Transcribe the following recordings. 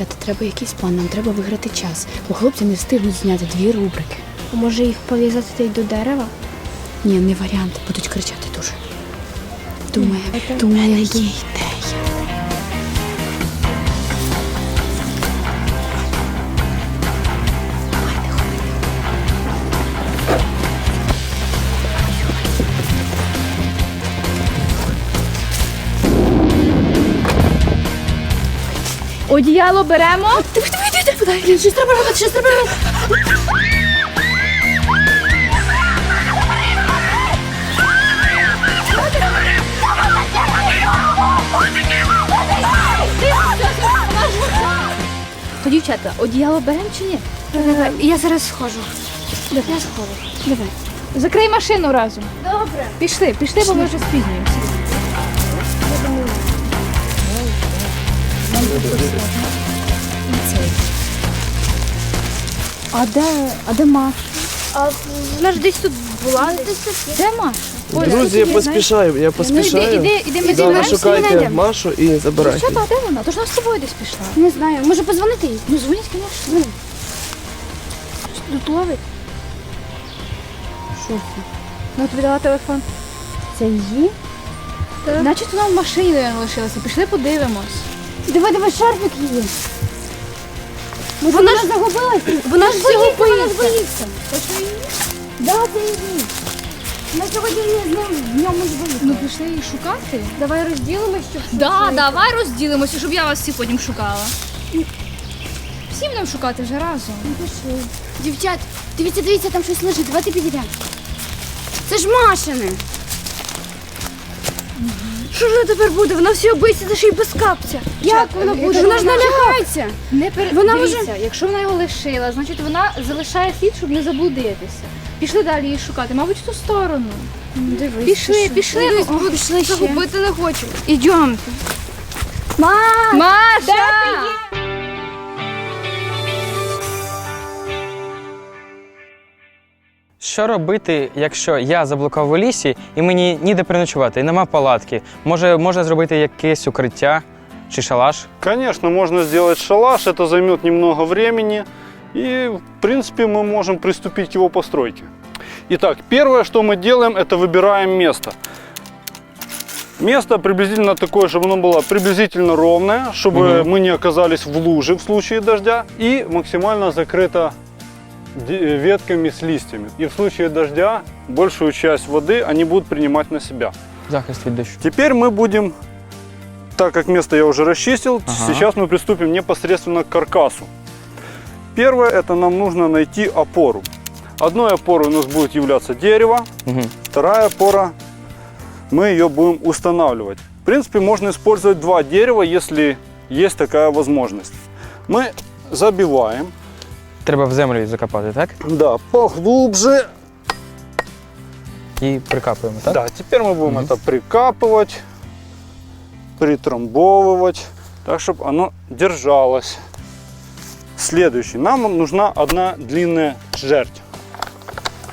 Дівчата, треба якийсь план, нам треба виграти час, бо хлопці не встигнуть зняти дві рубрики. Може їх пов'язати до дерева? Ні, не варіант, будуть кричати дуже. Думаю, думаю, є ідея. Одіяло беремо. Щось треба робити, щось треба робити. То, дівчата, одіяло беремо чи ні? Давай, я зараз схожу. Я схожу. Давай. Закрий машину разом. Добре. Пішли, пішли, бо ми вже спізнюємося. А де, а де Маша? А вона ж десь тут була. Де Маша? Друзі, я поспішаю, я Ну поспішаю. іди, іди, іди, ми Да, ви зіймемося і шукайте знайдемо. Машу і забирайте. Що та, де вона? Тож вона з тобою десь пішла. Не знаю, може позвонити їй? Ну дзвоніть, звісно. Тут ловить. Що це? Ну, тобі дала телефон. Це її? Значить, вона в машині наверно, лишилася. Пішли подивимось. Давай, давай шарфик її. Вона ж загубилась. Вона ж всього Вона ж боїться. Да, це її. Ми сьогодні з ним в ньому ж Ну, пішли її шукати. Давай розділимось, щоб все Да, давай розділимося, щоб я вас всіх потім шукала. Всім нам шукати вже разом. Ну, Пішли. Дівчат, дивіться, дивіться, там щось лежить. Давайте підійдемо. Це ж Машине. Що ж тепер буде? Вона всі боїться, це ще й без капця. Як воно буде? Вона ж налякається. Не пер... Вона Дивіться, якщо вона його лишила, значить вона залишає слід, щоб не заблудитися. Пішли далі її шукати, мабуть, в ту сторону. Дивись, Пішли, пішли. Дивись, О, пішли ще. Загубити не хочемо. Ідемо. Маша! Маша! Що робити, якщо я заблукав у лісі і мені ніде переночувати, і нема палатки? Може, можна зробити якесь укриття чи шалаш? Конечно, можно сделать шалаш, это займет немного времени. И, в принципе, мы можем приступить к его постройке. Итак, первое, что мы делаем, это выбираем место. Место приблизительно такое, чтобы оно было приблизительно ровное, чтобы Мгм. мы не оказались в луже в случае дождя. И максимально закрыто де- ветками с листьями. И в случае дождя большую часть воды они будут принимать на себя. Захист від дощу. Теперь мы будем, так как место я уже расчистил, Ага. сейчас мы приступим непосредственно к каркасу. Первое, это нам нужно найти опору. Одной опорой у нас будет являться дерево, Угу. вторая опора, мы ее будем устанавливать. В принципе, можно использовать два дерева, если есть такая возможность. Мы забиваем, Треба в землю її закопати, так? да, поглубже. І прикапуємо, так? Да, теперь мы будем Мгм. это прикапывать, притрамбовывать, так, чтобы оно держалось. Следующий. Нам нужна одна длинная жерть.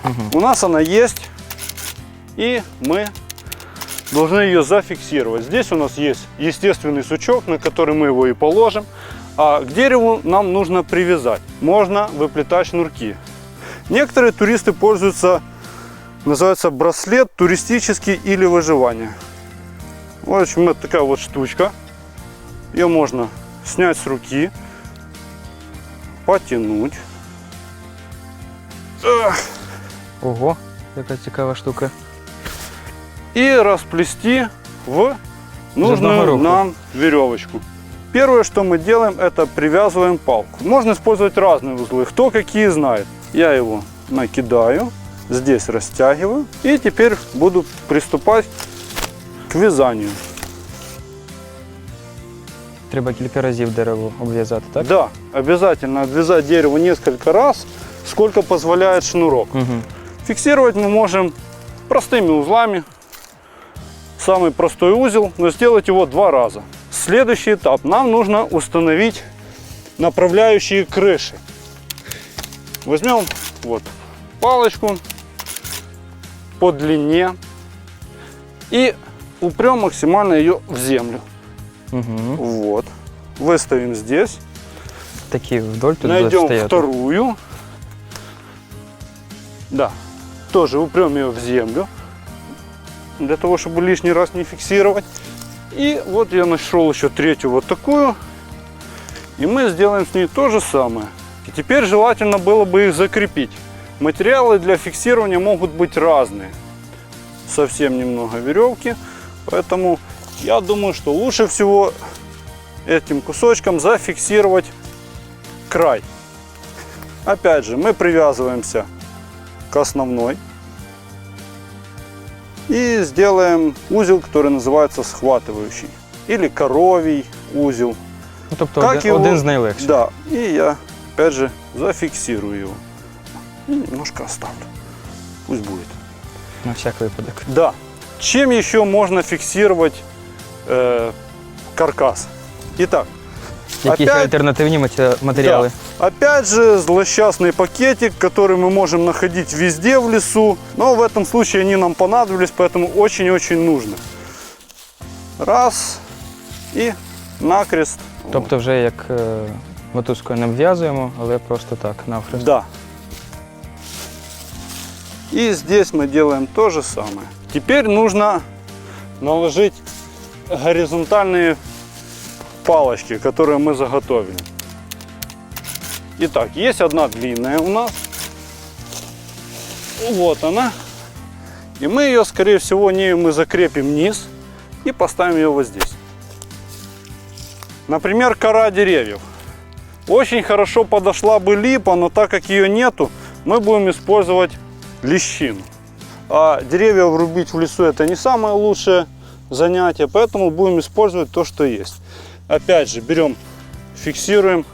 Мгм. У нас она есть, и мы должны ее зафиксировать. Здесь у нас есть естественный сучок, на который мы его и положим. А к дереву нам нужно привязать. Можно выплетать шнурки. Некоторые туристы пользуются Называется браслет туристический или выживание. В общем, это такая вот штучка. Ее можно снять с руки, потянуть. Ого, яка цікава штука. И расплести в нужную нам веревочку. Первое, что мы делаем, это привязываем палку. Можно использовать разные узлы, кто какие знает. Я его накидаю, здесь растягиваю. И теперь буду приступать к вязанию. Треба кілька разів дерево обв'язати, так? Да, обязательно обвязать дерево несколько раз, сколько позволяет шнурок. Угу. Фиксировать мы можем простыми узлами. Самый простой узел, но сделать его два раза. Следующий этап. Нам нужно установить направляющие крыши. Возьмем вот палочку по длине и упрем максимально ее в землю. Угу. Вот. Выставим здесь. такі вдоль будуть Найдем стояти. вторую. Да. Тоже упрем ее в землю. Для того, чтобы лишний раз не фиксировать. И вот я нашел еще третью вот такую. И мы сделаем с ней то же самое. И теперь желательно было бы их закрепить. Материалы для фиксирования могут быть разные. Совсем немного веревки. Поэтому я думаю, что лучше всего этим кусочком зафиксировать край. Опять же, мы привязываемся к основной и сделаем узел, который называется схватывающий или коровий узел. Ну, тобто Как один, его- один з найлегших. Да, и я опять же зафиксирую его и немножко оставлю. Пусть будет. На всяк випадок. Да. Чем еще можно фиксировать э, каркас? Итак, Якісь Опять- альтернативні маті- матеріали. Да. Опять же, злосчастный пакетик, который мы можем находить везде в лесу. Но в этом случае они нам понадобились, поэтому очень-очень нужно. Раз и накрест. Тобто вже як е, мотузкою не обв'язуємо, але просто так, навхрест. Да. И здесь мы делаем то же самое. Теперь нужно наложить горизонтальные палочки, которые мы заготовили. Итак, есть одна длинная у нас. Вот она. И мы ее, скорее всего, не мы закрепим вниз и поставим ее вот здесь. Например, кора деревьев. Очень хорошо подошла бы липа, но так как ее нету, мы будем использовать лещину. А деревья врубить в лесу это не самое лучшее занятие, поэтому будем использовать то, что есть. Опять же, берем, фиксируем.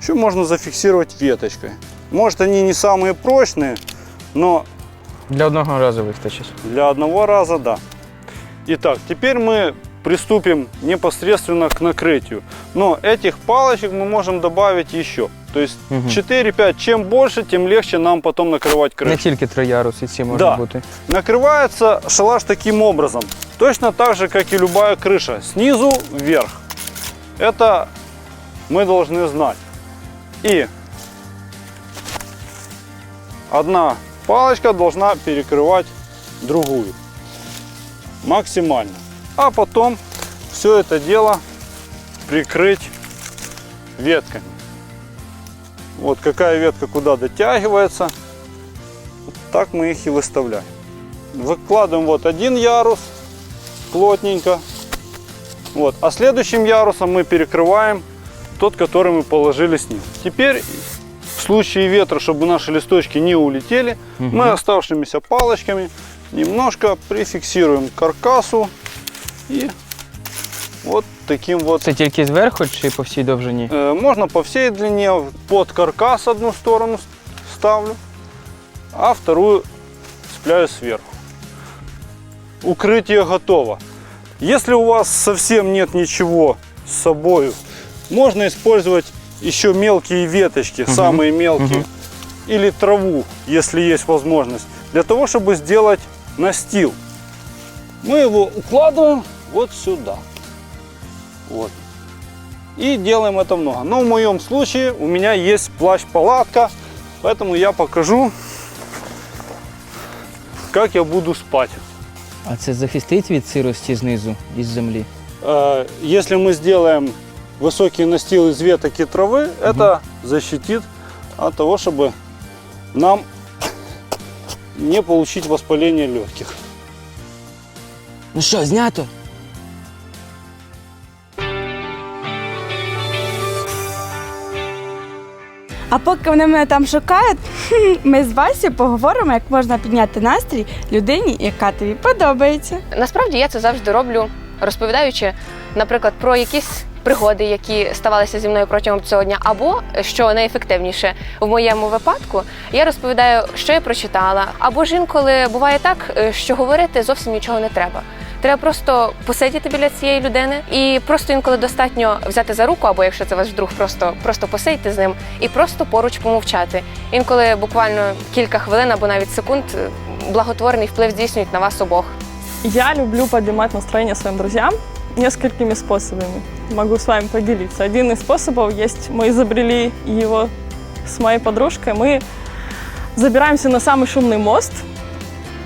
Еще можно зафиксировать веточкой. Может они не самые прочные, но Для одного разу вистачить. для одного раза, да. Итак, теперь мы приступим непосредственно к накрытию. Но этих палочек мы можем добавить еще. То есть Мгм. 4-5. Чем больше, тем легче нам потом накрывать Не крышу. тільки три яруси ці можуть Да. бути. Накрывается шалаш таким образом. Точно так же, как и любая крыша. Снизу вверх. Это мы должны знать. И одна палочка должна перекрывать другую. Максимально. А потом все это дело прикрыть ветками. Вот какая ветка куда дотягивается. Вот так мы их и выставляем. Выкладываем вот один ярус плотненько. Вот. А следующим ярусом мы перекрываем тот, который мы положили снизу. Теперь в случае ветра, чтобы наши листочки не улетели, мы оставшимися палочками немножко прификсируем к каркасу и вот таким вот. Це тільки зверху чи по всій довжині? Э, Можно по всей длине под каркас одну сторону с- ставлю, а вторую цепляю сверху. Укрытие готово. Если у вас совсем нет ничего с собой, можно использовать еще мелкие веточки, самые мелкие, или траву, если есть возможность, для того, чтобы сделать настил. Мы его укладываем вот сюда. Вот. И делаем это много. Но в моем случае у меня есть плащ-палатка, поэтому я покажу, как я буду спать. А це захистить від сирості знизу із землі? Э, Если мы сделаем высокий настил из веток и травы, это защитит от того, чтобы нам не получить воспаление легких. Ну що, знято? А поки вони мене там шукають, ми з Васю поговоримо, як можна підняти настрій людині, яка тобі подобається. Насправді я це завжди роблю, розповідаючи, наприклад, про якісь пригоди, які ставалися зі мною протягом цього дня, або що найефективніше в моєму випадку, я розповідаю, що я прочитала. Або ж інколи буває так, е, що говорити зовсім нічого не треба. Треба просто посидіти біля цієї людини, і просто інколи достатньо взяти за руку, або якщо це ваш друг, просто просто посидіти з ним і просто поруч помовчати. Інколи буквально кілька хвилин або навіть секунд е, благотворний вплив здійснюють на вас обох. Я люблю поднимать настроение своим друзьям. несколькими способами. Могу с вами поделиться. Один из способов есть, мы изобрели его с моей подружкой. Мы забираемся на самый шумный мост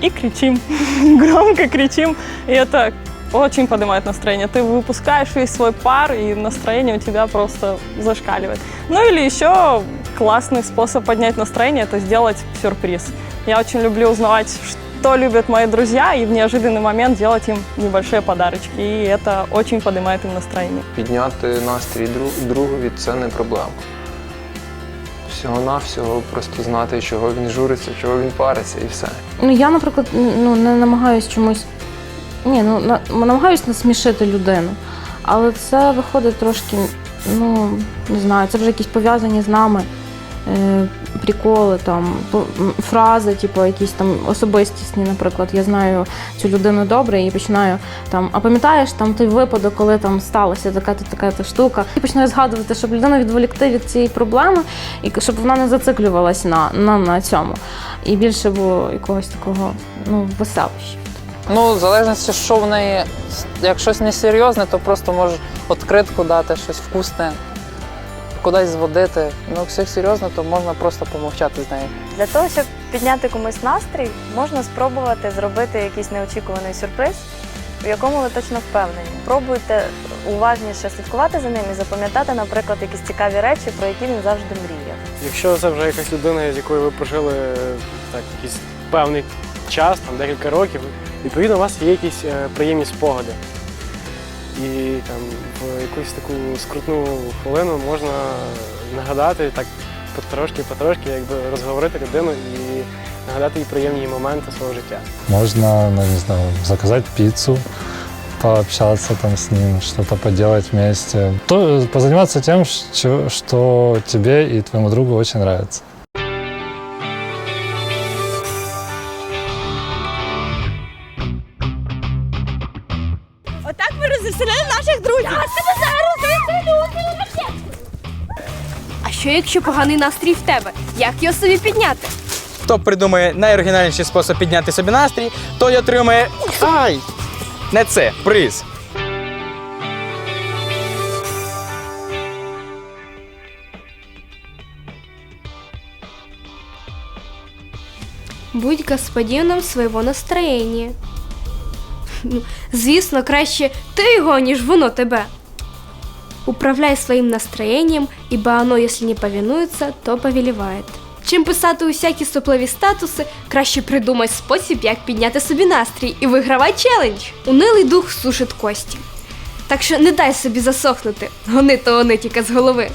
и кричим, громко кричим. И это очень поднимает настроение. Ты выпускаешь весь свой пар, и настроение у тебя просто зашкаливает. Ну или еще классный способ поднять настроение – это сделать сюрприз. Я очень люблю узнавать, что любят мои друзья, и в неожиданный момент делать им небольшие подарочки. И это очень поднимает им настроение. Підняти настрій друг, другові це не проблема. Всього-навсього просто знати, чого він журиться, чого він париться і все. Ну, я, наприклад, ну, не намагаюсь чомусь. Ні, ну на, намагаюсь насмішити людину. Але це виходить трошки, ну, не знаю, це вже якісь пов'язані з нами приколи, там, фрази, типу, якісь там особистісні, наприклад. Я знаю цю людину добре і починаю там, а пам'ятаєш там той випадок, коли там сталася така-то така-то штука. І починаю згадувати, щоб людину відволікти від цієї проблеми, і щоб вона не зациклювалась на, на, на цьому. І більше було якогось такого ну, веселища. Ну, в залежності, що в неї, як щось несерйозне, то просто можеш відкритку дати, щось вкусне, кудись зводити. Ну, якщо серйозно, то можна просто помовчати з нею. Для того, щоб підняти комусь настрій, можна спробувати зробити якийсь неочікуваний сюрприз, в якому ви точно впевнені. Пробуйте уважніше слідкувати за ним і запам'ятати, наприклад, якісь цікаві речі, про які він завжди мріяв. Якщо це вже якась людина, з якою ви прожили так, якийсь певний час, там, декілька років, відповідно, у вас є якісь е, приємні спогади. І там якусь таку скрутну хвилину можна нагадати так потрошки-потрошки, якби розговорити людину і нагадати їй приємні моменти свого життя. Можно, ну, не знаю, заказать пиццу, пообщаться там с ним, что-то поделать вместе. То, позаниматься тем, что, что тебе и твоему другу очень нравится. Отак ми розвеселяємо наших друзів. Я тебе зараз А що якщо поганий настрій в тебе? Як його собі підняти? Хто придумає найоригінальніший спосіб підняти собі настрій, той отримає. Ай! Не це, приз. Будь господином свого настроєння. Ну, Звісно, краще ти його, ніж воно тебе. Управляй своїм настроєнням, ибо оно, якщо не повинується, то повеліває. Чим писати усякі сопливі статуси, краще придумай спосіб, як підняти собі настрій і вигравай челендж. Унилий дух сушить кості. Так що не дай собі засохнути, гони того нитіка з голови.